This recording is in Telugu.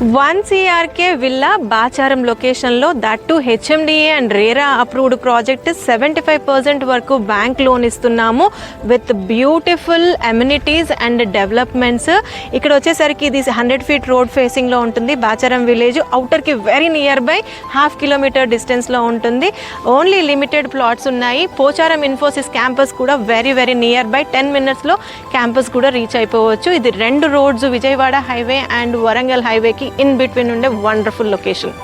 వన్ సిఆర్కే విల్లా బాచారం లొకేషన్లో that to HMDA and RERA approved project seventy five percent వరకు బ్యాంక్ లోన్ ఇస్తున్నాము with beautiful amenities and developments. ఇక్కడ వచ్చేసరికి ఇది హండ్రెడ్ ఫీట్ రోడ్ ఫేసింగ్లో ఉంటుంది. Bacharam village అవుటర్కి very near by half kilometre డిస్టెన్స్లో ఉంటుంది. ఓన్లీ లిమిటెడ్ ప్లాట్స్ ఉన్నాయి. పోచారం ఇన్ఫోసిస్ క్యాంపస్ కూడా very very near by ten మినిట్స్లో క్యాంపస్ కూడా రీచ్ అయిపోవచ్చు. ఇది రెండు roads Vijayawada highway and Warangal హైవేకి ఇన్ బిట్వీన్ ఉండే వండర్ఫుల్ లొకేషన్